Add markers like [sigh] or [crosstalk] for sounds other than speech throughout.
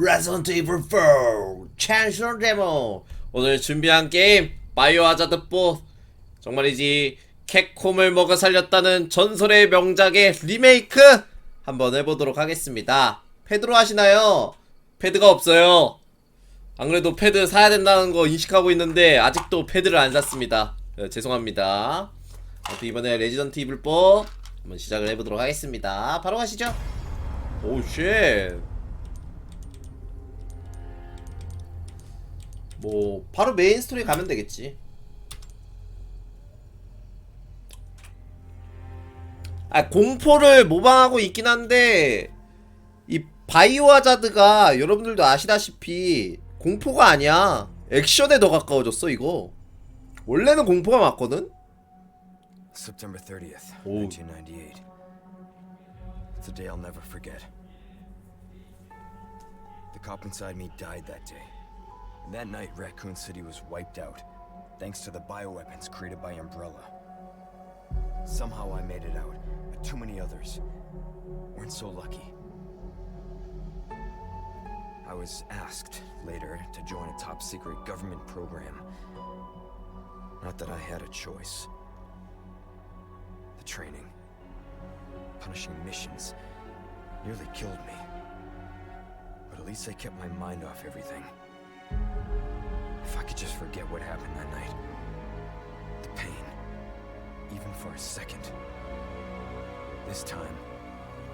Resident Evil 4 찬션 데모 오늘 준비한 게임 바이오 하자드 4 정말이지 캡콤을 먹어 살렸다는 전설의 명작의 리메이크 한번 해보도록 하겠습니다. 패드로 하시나요? 패드가 없어요. 안 그래도 패드 사야 된다는 거 인식하고 있는데 아직도 패드를 안 샀습니다. 네, 죄송합니다. 이번에 레지던트 이블 4 한번 시작을 해보도록 하겠습니다. 바로 가시죠. 오쉣 뭐 바로 메인 스토리 가면 되겠지. 아 공포를 모방하고 있긴 한데 이 바이오 하자드가 여러분들도 아시다시피 공포가 아니야. 액션에 더 가까워졌어 이거. 원래는 공포가 맞거든. September 30th, Oh. 1998. It's a day I'll never forget. The cop inside me died that day. That night, Raccoon City was wiped out, thanks to the bioweapons created by Umbrella. Somehow I made it out, but too many others weren't so lucky. I was asked later to join a top secret government program. Not that I had a choice. The training, punishing missions, nearly killed me. But at least I kept my mind off everything. If I could just forget what happened that night, the pain, even for a second. This time,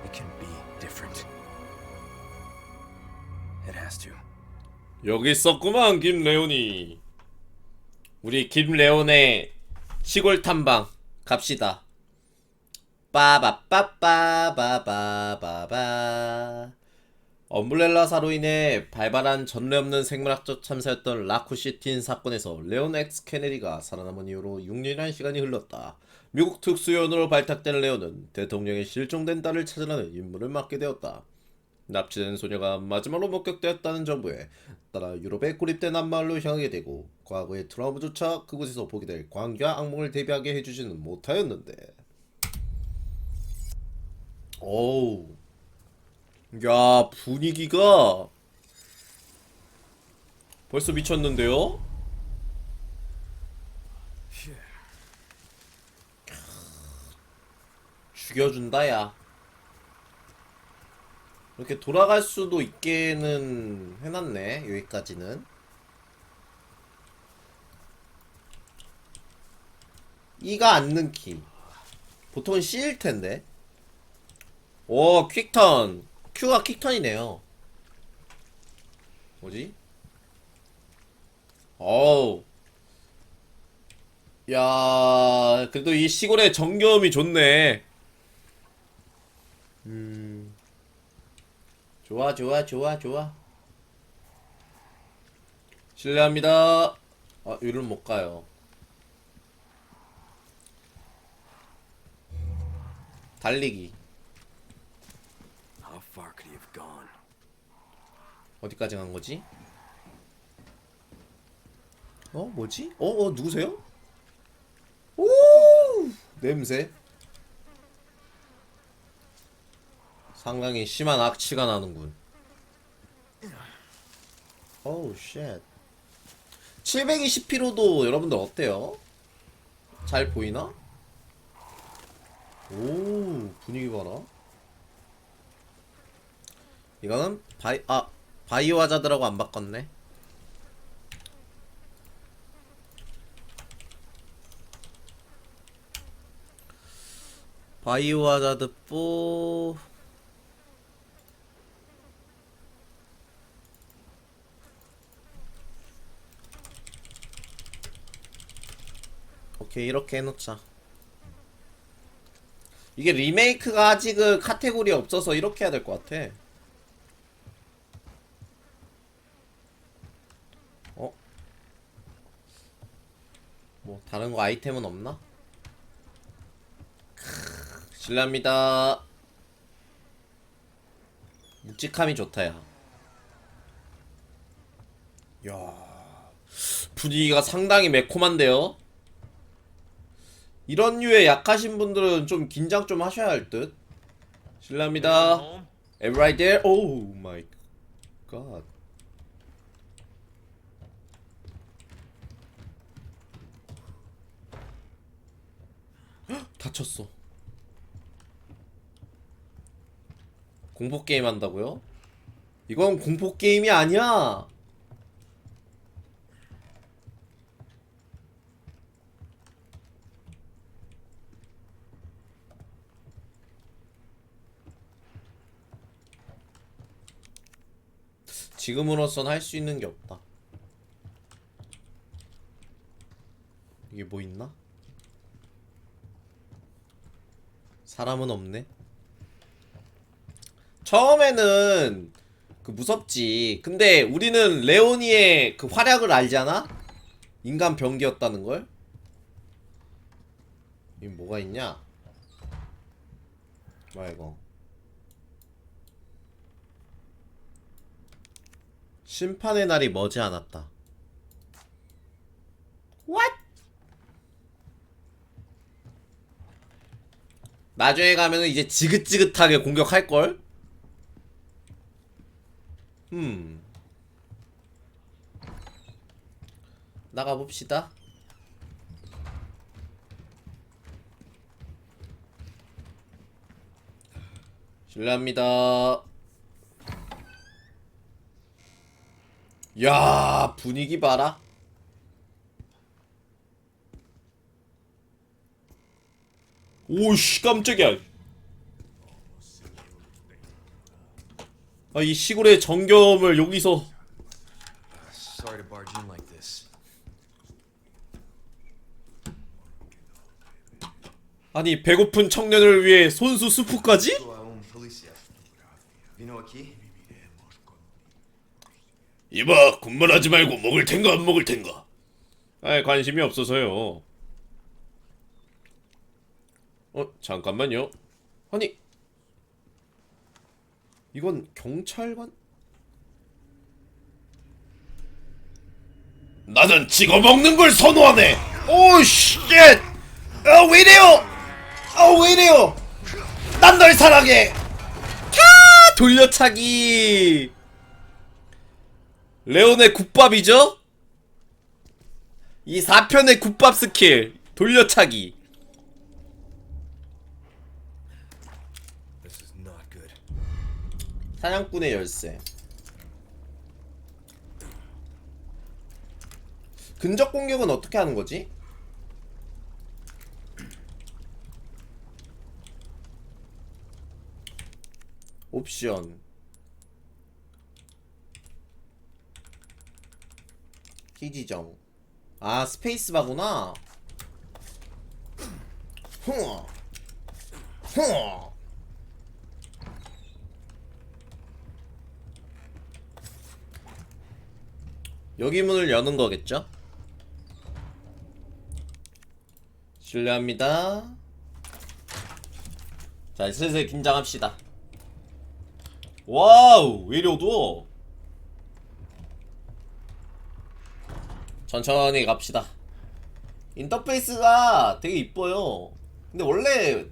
it can be different. It has to. 여기 있었구만 김레온이. 우리 김레온의 시골 탐방 갑시다. 빠바빠빠바바바바 엄블렐라 사로 인해 발발한 전례 없는 생물학적 참사였던 라쿠시틴 사건에서 레온 엑스 케네디가 살아남은 이후로 6년이라는 시간이 흘렀다. 미국 특수요원으로 발탁된 레온은 대통령의 실종된 딸을 찾으라는 임무를 맡게 되었다. 납치된 소녀가 마지막으로 목격되었다는 정보에 따라 유럽의 고립된 한마을로 향하게 되고 과거의 트라우마조차 그곳에서 보게 될 광기와 악몽을 대비하게 해주지는 못하였는데 어우 야 분위기가 벌써 미쳤는데요? 죽여준다 야. 이렇게 돌아갈 수도 있게는 해놨네 여기까지는. 이가 앉는 키. 보통은 C일 텐데. 오 퀵턴 Q가 퀵턴이네요. 뭐지? 어우. 야 그래도 이 시골의 정겨움이 좋네. 음. 좋아 좋아 좋아 좋아. 실례합니다. 아 여기를 못 가요. 달리기 어디까지 간 거지? 어 뭐지? 어, 어 누구세요? 오 냄새 상당히 심한 악취가 나는군 오우 쉣 720피로도 여러분들 어때요? 잘 보이나? 오 분위기 봐라 이거는 바이 아 바이오 하자드라고 안 바꿨네. 바이오 하자드 4 오케이 이렇게 해놓자. 이게 리메이크가 아직은 카테고리 없어서 이렇게 해야 될 것 같아 뭐 다른 거 아이템은 없나? 크, 실례합니다. 묵직함이 좋다 야. 야 분위기가 상당히 매콤한데요. 이런 류에 약하신 분들은 좀 긴장 좀 하셔야 할 듯. 실례합니다. Everybody there? Oh my 갓. 다쳤어. 공포 게임 한다고요? 이건 공포 게임이 아니야. 지금으로선 할 수 있는 게 없다. 이게 뭐 있나? 사람은 없네. 처음에는 그 무섭지. 근데 우리는 레오니의 그 활약을 알잖아? 인간 병기였다는 걸? 이 뭐가 있냐? 뭐야 이거? 심판의 날이 머지 않았다. What? 나중에 가면은 이제 지긋지긋하게 공격할 걸? 음. 나가 봅시다. 실례합니다. 야 분위기 봐라. 오씨 깜짝이야. 아 이 시골의 정겸을 여기서 Sorry to barge in like this. 아니 배고픈 청년을 위해 손수 수프까지? So I own Felicia. You know a key? 이봐 군말하지 말고 먹을 텐가 안 먹을 텐가 아 관심이 없어서요 어 잠깐만요. 아니 이건 경찰관? 나는 찍어 먹는 걸 선호하네. 오 쉣 아왜 이래요? 아왜 이래요? 난 널 사랑해. 캬 돌려차기. 레온의 국밥이죠? 이 4편의 국밥 스킬 돌려차기 This is not good. 사냥꾼의 열쇠. 근접 공격은 어떻게 하는 거지? 옵션. 키 지정. 아 스페이스바구나. 흥흥 여기 문을 여는 거겠죠? 실례합니다. 자, 슬슬 긴장합시다. 와우, 왜 이리 어두워? 천천히 갑시다. 인터페이스가 되게 이뻐요. 근데 원래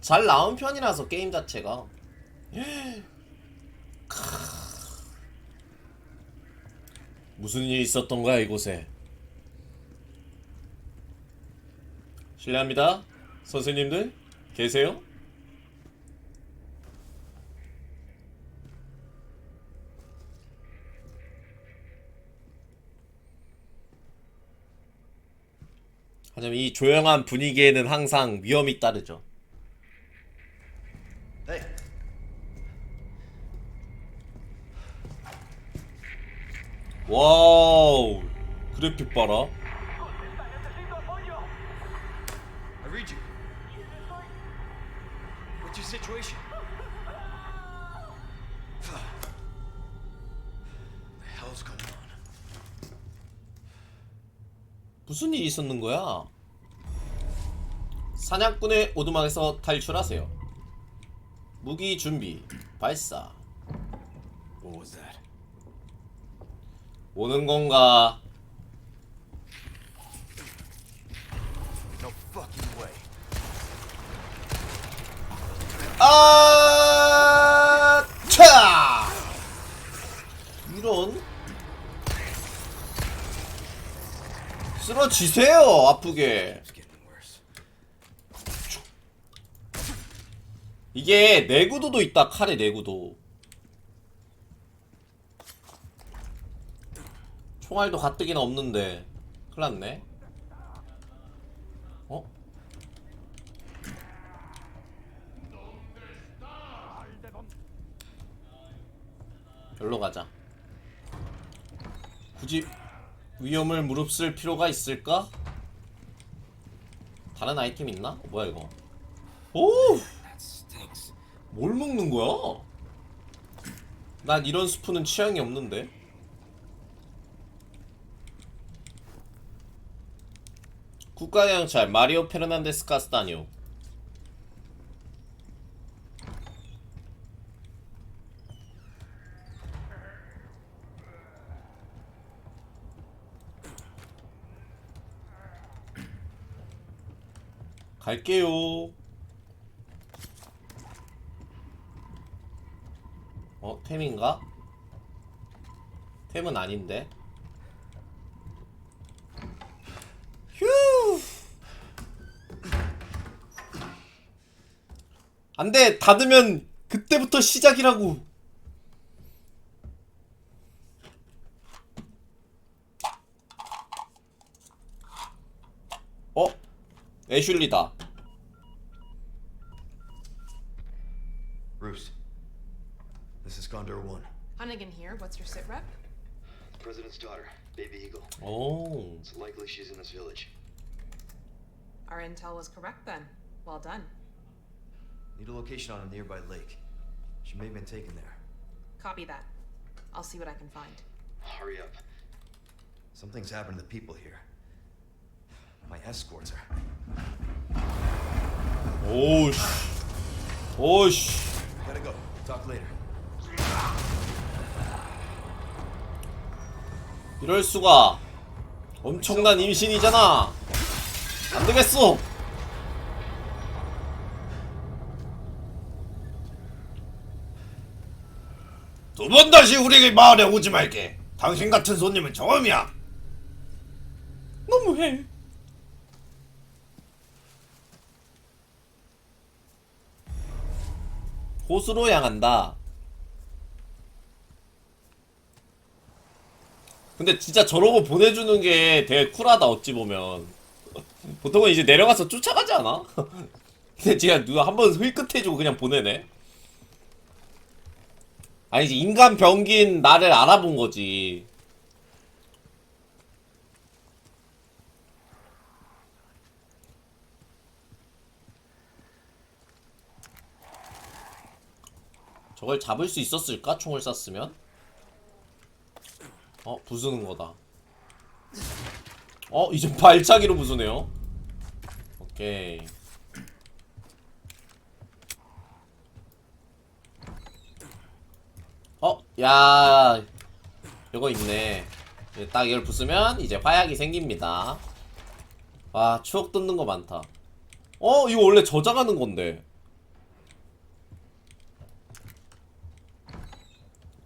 잘 나온 편이라서 게임 자체가. [gasps] 무슨 일이 있었던 거야 이곳에? 실례합니다. 선생님들 계세요? 하지만 이 조용한 분위기에는 항상 위험이 따르죠. 와우, 그래픽 봐라. 무슨 일이 있었는 거야? 사냥꾼의 오두막에서 탈출하세요. 무기 준비, 발사. 오는 건가? 아, 차! 이런? 쓰러지세요, 아프게. 이게 내구도도 있다, 칼의 내구도. 총알도 가뜩이나 없는데 큰일났네 어? 여기로 가자 굳이 위험을 무릅쓸 필요가 있을까? 다른 아이템 있나? 뭐야 이거 오! 뭘 먹는 거야? 난 이런 스프는 취향이 없는데. 국가경찰 마리오 페르난데스 카스타니오. 갈게요. 어, 템인가? 템은 아닌데. 안 돼! 닫으면 그때부터 시작이라고! 어? 애슐리다. Roos. This is Gondor 1. Hunnigan here. What's your sit rep? President's daughter, Baby Eagle. 오. It's likely she's in this village. Our intel was correct then. Well done. Need a location on a nearby lake. She may have been taken there. Copy that. I'll see what I can find. Hurry up. Something's happened to the people here. My escorts are. 오우씨. 오우씨. Gotta go. Talk later. 이럴 수가. 엄청난 임신이잖아. 안 되겠어. 두 번 다시 우리 마을에 오지 말게. 당신 같은 손님은 처음이야. 너무해. 호수로 향한다. 근데 진짜 저러고 보내주는 게 되게 쿨하다 어찌 보면 보통은 이제 내려가서 쫓아가지 않아? [laughs] 근데 진짜 누가 한번 흘끗해주고 그냥 보내네 아니지 인간 병긴 나를 알아본 거지 저걸 잡을 수 있었을까? 총을 쐈으면? 어 부수는 거다 어 이제 [laughs] 발차기로 부수네요 오케이 어 야 이거 있네 딱 이걸 부수면 이제 화약이 생깁니다 와 추억 돋는 거 많다 어 이거 원래 저장하는 건데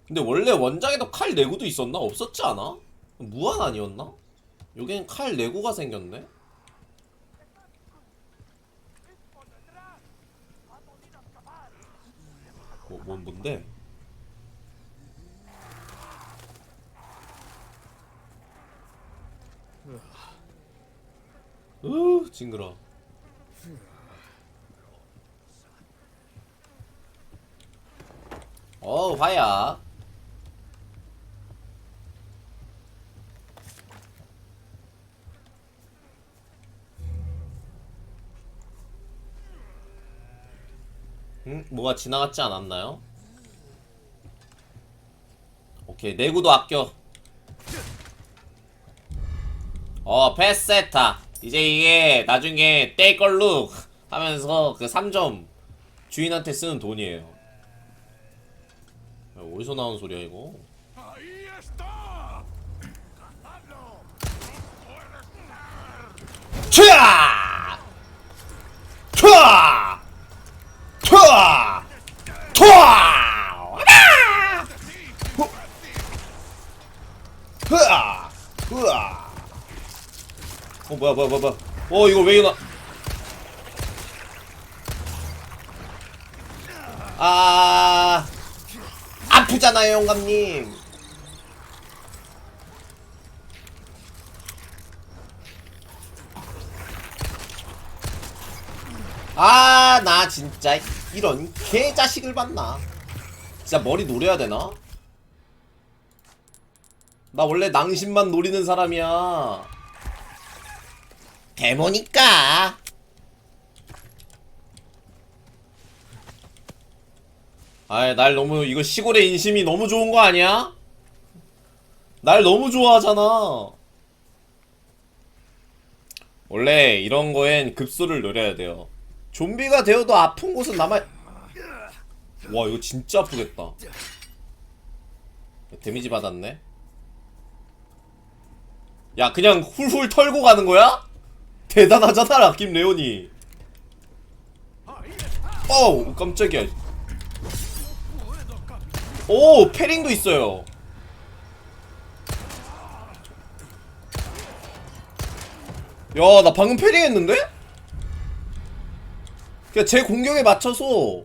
근데 원래 원작에도 칼 내구도 있었나? 없었지 않아? 무한 아니었나? 여긴 칼 내구가 생겼네? 뭐, 뭔, 뭔데? 으, 징그러. 어, 화야. 음, 뭐가 지나갔지 않았나요? 오케이, 내구도 아껴. 어, 패세타. 이제 이게 나중에 떼걸룩 하면서 그 3점 주인한테 쓰는 돈이에요. 야, 어디서 나온 소리야, 이거? 튀아! 튀아! 튀아! 튀아! 흐아! 흐아! 어 뭐야 뭐야 뭐야 뭐야. 어 이거 왜 이러나. 아 아프잖아요 영감님. 아 나 진짜 이런 개자식을 봤나. 진짜 머리 노려야 되나? 나 원래 낭심만 노리는 사람이야 데모니까. 아이 날 너무 이거 시골의 인심이 너무 좋은 거 아니야? 날 너무 좋아하잖아. 원래 이런 거엔 급소를 노려야 돼요. 좀비가 되어도 아픈 곳은 남아 와 이거 진짜 아프겠다. 데미지 받았네? 야 그냥 훌훌 털고 가는 거야? 대단하잖아 락김 레온이 어우 깜짝이야 오 패링도 있어요 야 나 방금 패링 했는데? 그냥 제 공격에 맞춰서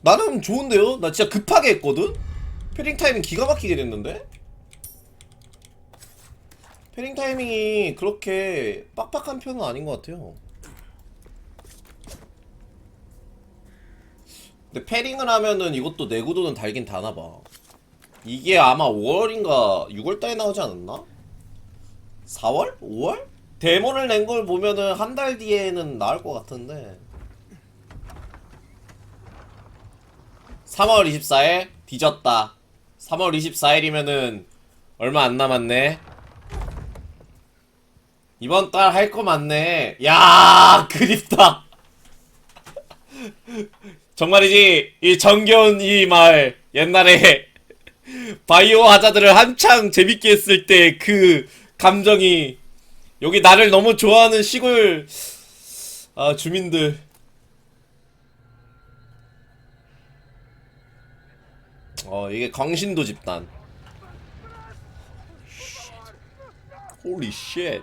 나름 좋은데요? 나 진짜 급하게 했거든? 패링 타이밍 기가 막히게 됐는데? 패링 타이밍이 그렇게 빡빡한 편은 아닌 것 같아요. 근데 패링을 하면은 이것도 내구도는 달긴 다나봐. 이게 아마 5월인가 6월달에 나오지 않았나? 4월? 5월? 데모를 낸 걸 보면은 한 달 뒤에는 나올 것 같은데. 3월 24일 뒤졌다. 3월 24일이면은 얼마 안 남았네. 이번 달 할 거 많네. 야, 그립다. 정말이지 이 정겨운 이 말. 옛날에 바이오 하자드를 한창 재밌게 했을 때 그 감정이 여기 나를 너무 좋아하는 시골 아 주민들. 어 이게 광신도 집단. 홀리 쉣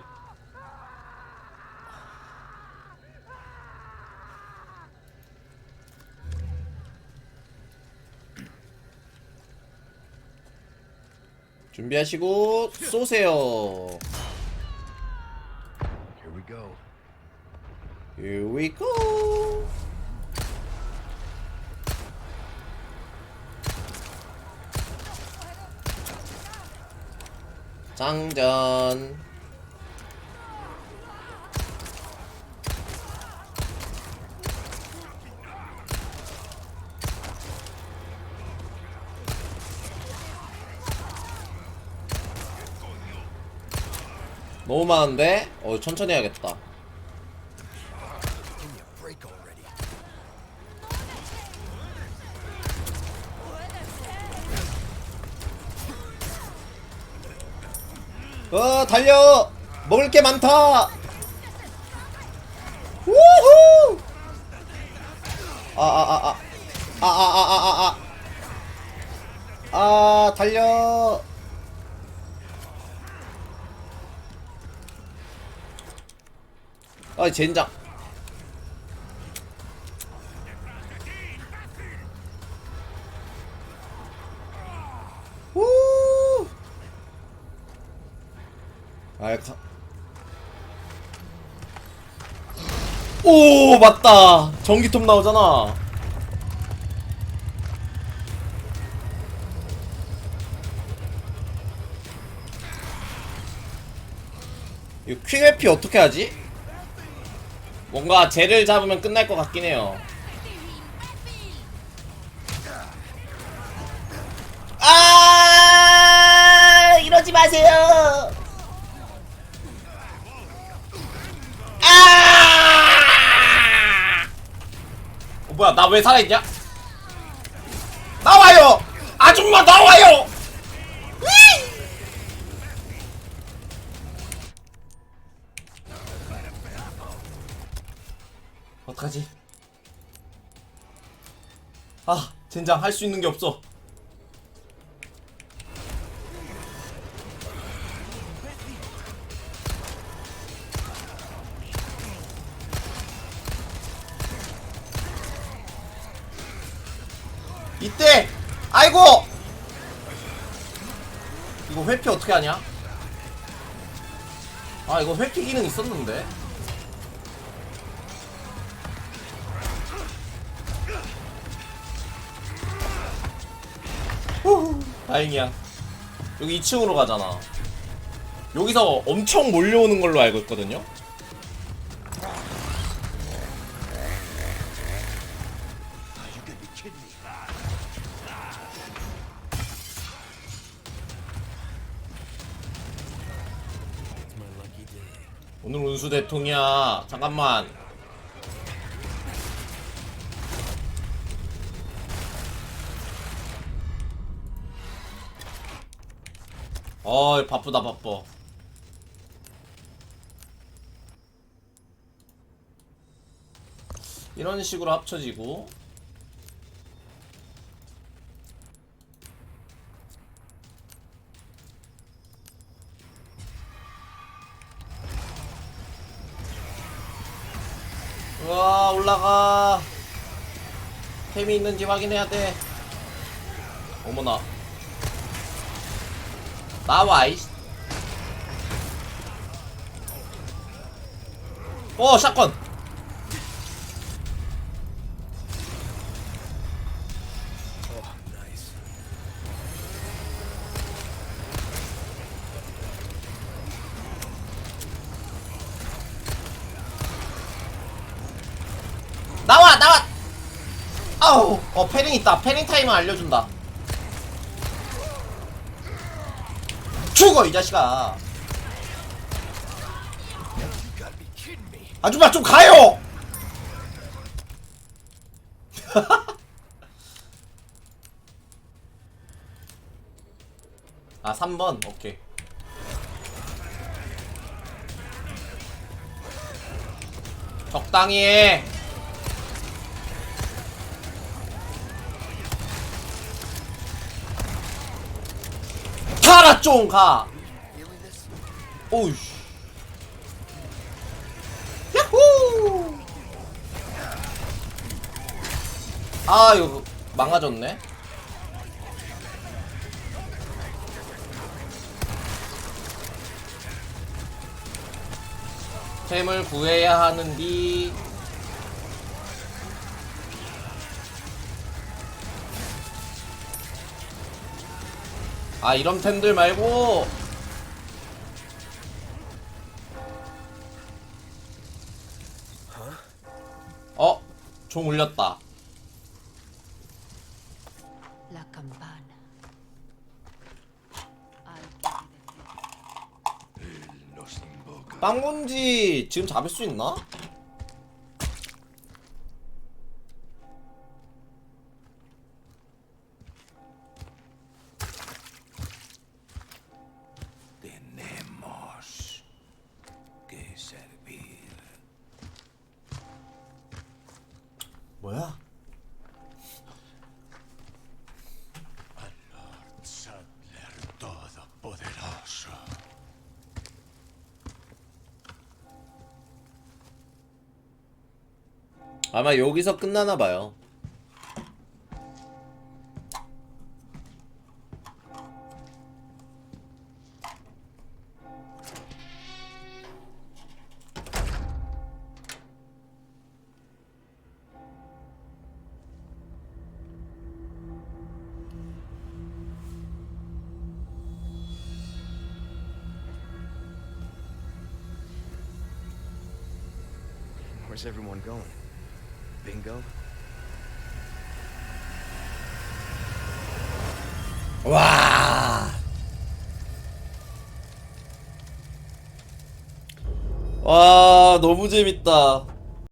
준비하시고 쏘세요 Here we go. Here we go. 장전. 너무 많은데? 어 천천히 해야겠다. 어 달려! 먹을 게 많다! 우후! 아아아아. 아아아아아. 아 달려 아 젠장 우 아, 가... 오, 맞다. 전기톱 나오잖아. 이거 퀵 회피 어떻게 하지? 뭔가 쟤를 잡으면 끝날 것 같긴 해요. 아, 이러지 마세요. 아! 어, 뭐야 나 왜 살아있냐? 나와요! 아줌마 나와요! 젠장 할 수 있는 게 없어. 이때! 아이고! 이거 회피 어떻게 하냐? 아 이거 회피 기능 있었는데. 다행이야. 여기 2층으로 가잖아. 여기서 엄청 몰려오는 걸로 알고 있거든요. 오늘 운수 대통이야. 잠깐만 어이 바쁘다 바빠. 이런 식으로 합쳐지고. 우와 올라가. 템이 있는지 확인해야 돼. 어머나 나와 이씨 어 샷건. 나와 나와. 아우 어 패링 있다. 패링 타임을 알려준다 죽어 이 자식아. 아줌마 좀 가요! [laughs] 아 3번. 오케이. 적당히 해 가라 좀가. 오우씨. 야호! 아 이거 망가졌네. 템을 구해야 하는디 아 이런 템들 말고 어? 종 울렸다. 빵군지 지금 잡을 수 있나? 아마 여기서 끝나나 봐요. 너무 재밌다.